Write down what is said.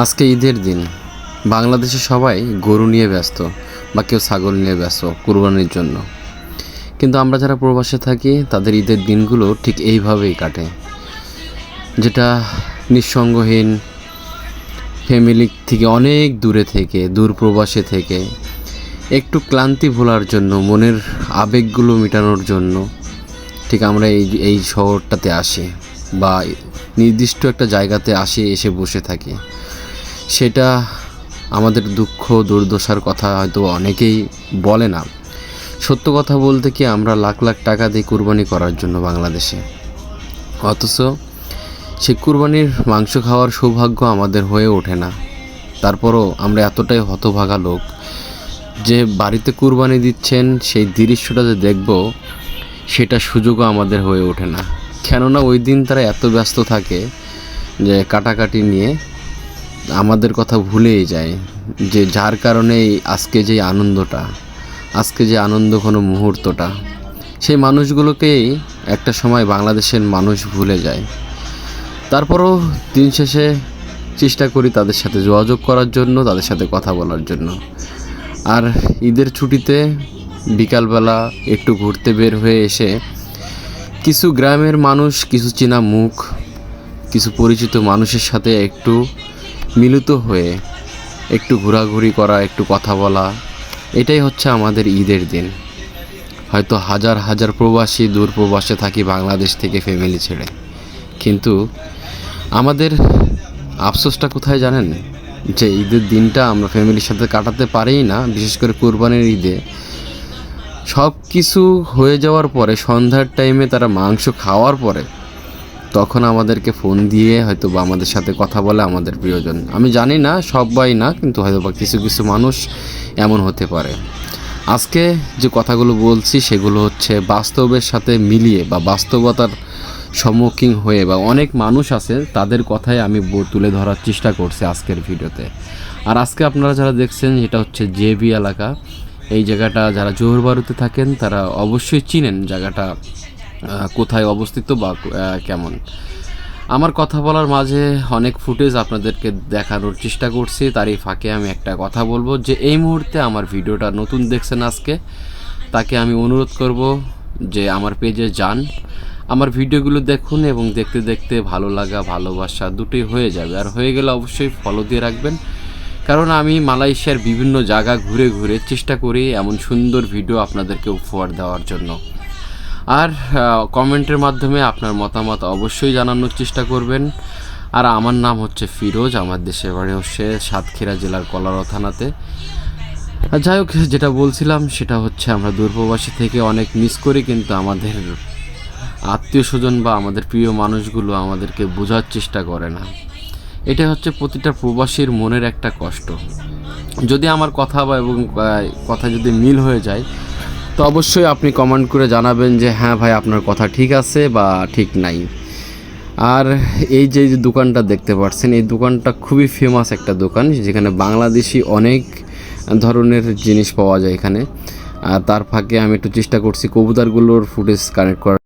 আজকে ঈদের দিন। বাংলাদেশে সবাই গরু নিয়ে ব্যস্ত বা কেউ ছাগল নিয়ে ব্যস্ত কুরবানির জন্য। কিন্তু আমরা যারা প্রবাসে থাকি, তাদের ঈদের দিনগুলো ঠিক এইভাবেই কাটে। যেটা নিঃসঙ্গহীন ফ্যামিলি থেকে অনেক দূরে থেকে, দূর প্রবাসে থেকে, একটু ক্লান্তি ভোলার জন্য, মনের আবেগগুলো মেটানোর জন্য ঠিক আমরা এই এই শহরটাতে আসি বা নির্দিষ্ট একটা জায়গাতে আসি, এসে বসে থাকি। সেটা আমাদের দুঃখ, দুর্দশার কথা হয়তো অনেকেই বলে না। সত্য কথা বলতে কি আমরা লাখ লাখ টাকা দিয়ে কুরবানি করার জন্য বাংলাদেশে। অথচ সে কুরবানির মাংস খাওয়ার সৌভাগ্য আমাদের হয়ে ওঠে না। তারপরও আমরা এতটাই হতভাগা লোক যে বাড়িতে কুরবানি দিচ্ছেন, সেই দৃশ্যটা যে দেখব, সেটা সুযোগও আমাদের হয়ে ওঠে না। কেননা ওই দিন তারা এত ব্যস্ত থাকে যে কাটাকাটি নিয়ে আমাদের কথা ভুলেই যায় যে যার কারণে আজকে যে আনন্দটা, আজকে যে আনন্দ কোনো মুহূর্তটা, সেই মানুষগুলোকেই একটা সময় বাংলাদেশের মানুষ ভুলে যায়। তারপরও দিন শেষে চেষ্টা করি তাদের সাথে যোগাযোগ করার জন্য, তাদের সাথে কথা বলার জন্য। আর ঈদের ছুটিতে বিকালবেলা একটু ঘুরতে বের হয়ে এসে কিছু গ্রামের মানুষ, কিছু চেনা মুখ, কিছু পরিচিত মানুষের সাথে একটু মিলিত হয়ে একটু ঘোরাঘুরি করা, একটু কথা বলা, এটাই হচ্ছে আমাদের ঈদের দিন। হয়তো হাজার হাজার প্রবাসী দূর প্রবাসে থাকি বাংলাদেশ থেকে ফ্যামিলি ছেড়ে। কিন্তু আমাদের আফসোসটা কোথায় জানেন? যে ঈদের দিনটা আমরা ফ্যামিলির সাথে কাটাতে পারি না, বিশেষ করে কোরবানির ঈদে। সব কিছু হয়ে যাওয়ার পরে, সন্ধ্যার টাইমে তারা মাংস খাওয়ার পরে তখন আমাদেরকে ফোন দিয়ে হয়তো বা আমাদের সাথে কথা বলে আমাদের প্রিয়জন। আমি জানি না, সবাই না, কিন্তু হয়তো বা কিছু কিছু মানুষ এমন হতে পারে। আজকে যে কথাগুলো বলছি, সেগুলো হচ্ছে বাস্তবের সাথে মিলিয়ে বা বাস্তবতার সম্মুখীন হয়ে বা অনেক মানুষ আছে, তাদের কথাই আমি তুলে ধরার চেষ্টা করছি আজকের ভিডিওতে। আর আজকে আপনারা যারা দেখছেন, এটা হচ্ছে জেবি এলাকা। এই জায়গাটা যারা জোহরবারুতে থাকেন, তারা অবশ্যই চিনেন জায়গাটা। কোথায় অবস্থিত বা কেমন? আমার কথা বলার মাঝে অনেক ফুটেজ আপনাদেরকে দেখানোর চেষ্টা করছি, তারই ফাঁকে আমি একটা কথা বলব যে এই মুহূর্তে আমার ভিডিওটা নতুন দেখছেন আজকে, তাকে আমি অনুরোধ করব যে আমার পেজে যান, আমার ভিডিওগুলো দেখুন এবং দেখতে দেখতে ভালো লাগা, ভালোবাসা দুটোই হয়ে যাবে। আর হয়ে গেলে অবশ্যই ফলো দিয়ে রাখবেন, কারণ আমি মালয়েশিয়ার বিভিন্ন জায়গা ঘুরে ঘুরে চেষ্টা করি এমন সুন্দর ভিডিও আপনাদেরকে উপহার দেওয়ার জন্য। আর কমেন্টের মাধ্যমে আপনার মতামত অবশ্যই জানানোর চেষ্টা করবেন। আর আমার নাম হচ্ছে ফিরোজ, আমার দেশের বাড়ি হচ্ছে সাতক্ষীরা জেলার কলারো থানাতে। যাই হোক, যেটা বলছিলাম, সেটা হচ্ছে আমরা দূরপ্রবাসী থেকে অনেক মিস করি, কিন্তু আমাদের আত্মীয় স্বজন বা আমাদের প্রিয় মানুষগুলো আমাদেরকে বোঝার চেষ্টা করে না। এটা হচ্ছে প্রতিটা প্রবাসীর মনের একটা কষ্ট। যদি আমার কথা বা এবং কথা যদি মিল হয়ে যায় তো অবশ্যই আপনি কমেন্ট করে জানাবেন যে হ্যাঁ ভাই, আপনার কথা ঠিক আছে বা ঠিক নাই। আর এই যে দোকানটা দেখতে পাচ্ছেন, এই দোকানটা খুবই ফেমাস একটা দোকান, যেখানে বাংলাদেশি অনেক ধরনের জিনিস পাওয়া যায় এখানে। আর তার ফাঁকে আমি একটু চেষ্টা করছি কবুতারগুলোর ফুটেজ কানেক্ট করার।